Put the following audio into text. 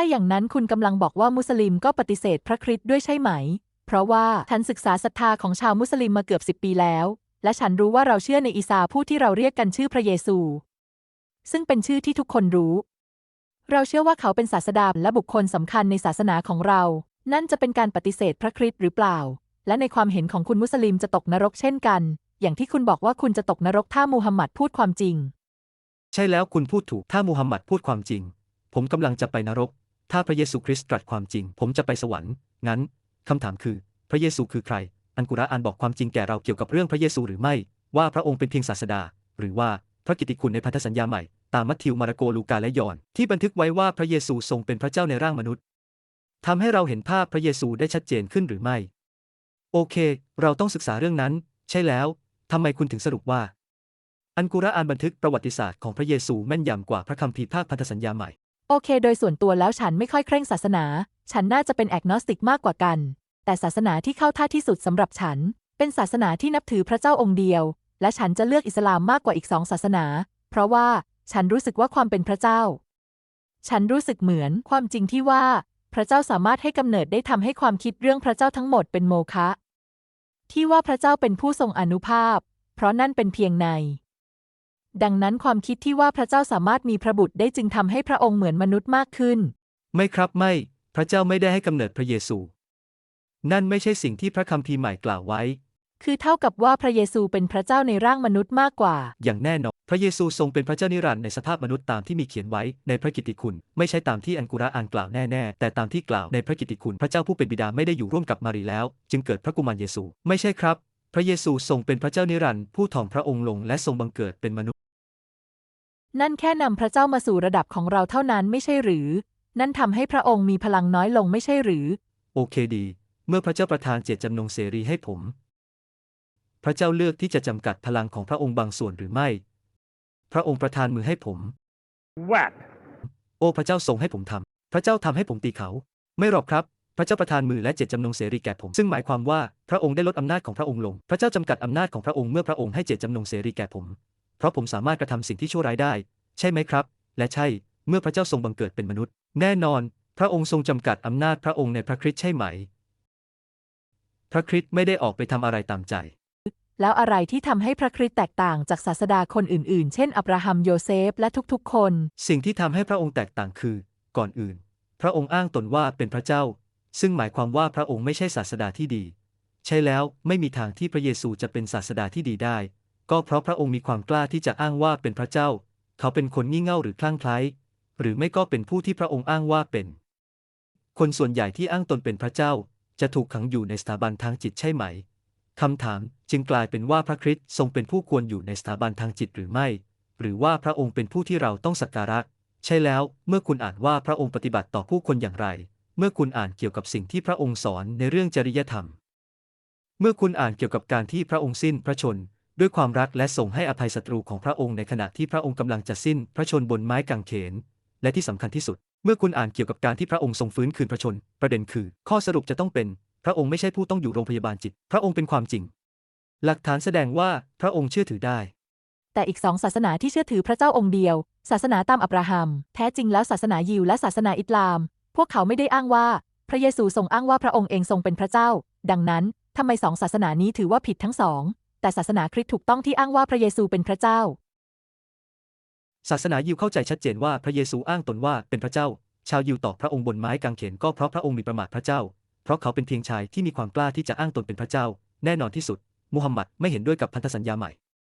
ถ้าอย่างนั้นคุณกำลังบอกว่ามุสลิมก็ปฏิเสธพระคริสต์ด้วยใช่ไหม เพราะว่าฉันศึกษาศรัทธาของชาวมุสลิมมาเกือบสิบปีแล้ว และฉันรู้ว่าเราเชื่อในอีสาผู้ที่เราเรียกกันชื่อพระเยซู ซึ่งเป็นชื่อที่ทุกคนรู้ เราเชื่อว่าเขาเป็นศาสดาและบุคคลสำคัญในศาสนาของเรา นั่นจะเป็นการปฏิเสธพระคริสต์หรือเปล่า และในความเห็นของคุณมุสลิมจะตกนรกเช่นกัน อย่างที่คุณบอกว่าคุณจะตกนรกถ้ามูฮัมหมัดพูดความจริง ใช่แล้วคุณพูดถูกถ้ามูฮัมหมัดพูดความจริง ผมกำลังจะไปนรก ถ้าพระเยซูคริสต์ตรัสความจริง ผมจะไปสวรรค์ งั้น คำถามคือ พระเยซูคือใคร อันกุรอานบอกความจริงแก่เราเกี่ยวกับเรื่องพระเยซูหรือไม่ ว่าพระองค์เป็นเพียงศาสดา หรือว่าพระกิตติคุณในพันธสัญญาใหม่ ตามมัทธิว มาระโก ลูกา และยอห์น ที่บันทึกไว้ว่าพระเยซูทรงเป็นพระเจ้าในร่างมนุษย์ทำให้เราเห็นภาพพระเยซูได้ชัดเจนขึ้นหรือไม่ โอเค เราต้องศึกษาเรื่องนั้น ใช่แล้วทำไมคุณถึงสรุปว่า อันกุรอานบันทึกประวัติศาสตร์ของพระเยซูแม่นยำกว่าพระคัมภีร์ภาคพันธสัญญาใหม่ โอเค โดยส่วนตัวแล้วฉันไม่ค่อยเคร่งศาสนา ฉันน่าจะเป็นแอกนอสติกมากกว่ากัน แต่ศาสนาที่เข้าท่าที่สุดสำหรับฉัน เป็นศาสนาที่นับถือพระเจ้าองค์เดียว และฉันจะเลือกอิสลามมากกว่าอีกสองศาสนา เพราะว่าฉันรู้สึกว่าความเป็นพระเจ้า ฉันรู้สึกเหมือนความจริงที่ว่า พระเจ้าสามารถให้กำเนิดได้ทำให้ความคิดเรื่องพระเจ้าทั้งหมดเป็นโมฆะที่ว่าพระเจ้าเป็นผู้ทรงอนุภาพ เพราะนั่นเป็นเพียงใน ดังนั้นความคิดที่ว่าพระเจ้าสามารถมีพระบุตรได้จึงทำให้พระองค์เหมือนมนุษย์มากขึ้น ไม่ครับไม่ พระเจ้าไม่ได้ให้กำเนิดพระเยซู นั่นไม่ใช่สิ่งที่พระคัมภีร์ใหม่กล่าวไว้ คือเท่ากับว่าพระเยซูเป็นพระเจ้าในร่างมนุษย์มากกว่า อย่างแน่นอน พระเยซูทรงเป็นพระเจ้านิรันดร์ในสภาพมนุษย์ตามที่มีเขียนไว้ในพระกิตติคุณ ไม่ใช่ตามที่อันกุรอานกล่าวแน่ๆ แต่ตามที่กล่าวในพระกิตติคุณ พระเจ้าผู้เป็นบิดาไม่ได้อยู่ร่วมกับมารีแล้ว จึงเกิดพระกุมารเยซู ไม่ใช่ครับพ ระเยซูทรงเป็นพระเจ้านิรันดร์ผู้ถ่อมพระองค์ลงและทรงบังเกิดเป็นมนุษย์ นั่นแค่นำพระเจ้ามาสู่ระดับของเราเท่านั้นไม่ใช่หรือ นั่นทำให้พระองค์มีพลังน้อยลงไม่ใช่หรือ โอเคดี เมื่อพระเจ้าประทานเจตจำนงเสรีให้ผม พระเจ้าเลือกที่จะจำกัดพลังของพระองค์บางส่วนหรือไม่ พระองค์ประทานมือให้ผม Whap! โอ้พระเจ้าทรงให้ผมทำพระเจ้าทำให้ผมตีเขา ไม่หรอกครับ พระเจ้าประทานมือและเจตจำนงเสรีแก่ผม ซึ่งหมายความว่าพระองค์ได้ลดอำนาจของพระองค์ลง พระเจ้าจำกัดอำนาจของพระองค์เมื่อพระองค์ให้เจตจำนงเสรีแก่ผม เพราะผมสามารถกระทำสิ่งที่ชั่วร้ายได้ ใช่ไหมครับ และใช่ เมื่อพระเจ้าทรงบังเกิดเป็นมนุษย์ แน่นอน พระองค์ทรงจำกัดอำนาจพระองค์ในพระคริสต์ใช่ไหม พระคริสต์ไม่ได้ออกไปทำอะไรตามใจ แล้วอะไรที่ทำให้พระคริสต์แตกต่างจากศาสดาคนอื่นๆ เช่น อับราฮัมโยเซฟและทุกๆ คน สิ่งที่ทำให้พระองค์แตกต่างคือ ก่อนอื่น พระองค์อ้างตนว่าเป็นพระเจ้า ซึ่งหมายความว่าพระองค์ไม่ใช่ศาสดาที่ดี ใช่แล้วไม่มีทางที่พระเยซูจะเป็นศาสดาที่ดีได้ ก็เพราะพระองค์มีความกล้าที่จะอ้างว่าเป็นพระเจ้า เขาเป็นคนงี่เง่าหรือคลั่งไคล้หรือไม่ก็เป็นผู้ที่พระองค์อ้างว่าเป็น คนส่วนใหญ่ที่อ้างตนเป็นพระเจ้า จะถูกขังอยู่ในสถาบันทางจิตใช่ไหมคำถามจึงกลายเป็นว่าพระคริสต์ทรงเป็นผู้ควรอยู่ในสถาบันทางจิตหรือไม่ หรือว่าพระองค์เป็นผู้ที่เราต้องสักการะ ใช่แล้ว เมื่อคุณอ่านว่าพระองค์ปฏิบัติต่อผู้คนอย่างไร เมื่อคุณอ่านเกี่ยวกับสิ่งที่พระองค์สอนในเรื่องจริยธรรม เมื่อคุณอ่านเกี่ยวกับการที่พระองค์สิ้นพระชน ด้วยความรักและทรงให้อภัยศัตรูของพระองค์ในขณะที่พระองค์กำลังจะสิ้นพระชนบนไม้กางเขน และที่สำคัญที่สุด เมื่อคุณอ่านเกี่ยวกับการที่พระองค์ทรงฟื้นคืนพระชน ประเด็นคือ ข้อสรุปจะต้องเป็น พระองค์ไม่ใช่ผู้ต้องอยู่โรงพยาบาลจิต พระองค์เป็นความจริง หลักฐานแสดงว่าพระองค์เชื่อถือได้ แต่อีกสองศาสนาที่เชื่อถือพระเจ้าองค์เดียว ศาสนาตามอับราฮัม แท้จริงแล้วศาสนายิวและศาสนาอิสลาม พวกเขาไม่ได้อ้างว่า พระเยซูทรงอ้างว่าพระองค์เองทรงเป็นพระเจ้า ดังนั้นทำไมสองศาสนานี้ถือว่าผิดทั้งสอง แต่ศาสนาคริสต์ถูกต้องที่อ้างว่าพระเยซูเป็นพระเจ้า ศาสนายิวเข้าใจชัดเจนว่าพระเยซูอ้างตนว่าเป็นพระเจ้า ชาวยิวตอบพระองค์บนไม้กางเขนก็เพราะพระองค์มีประมาทพระเจ้า เพราะเขาเป็นเพียงชายที่มีความกล้าที่จะอ้างตนเป็นพระเจ้า แน่นอนที่สุด มูฮัมหมัดไม่เห็นด้วยกับพันธสัญญาใหม่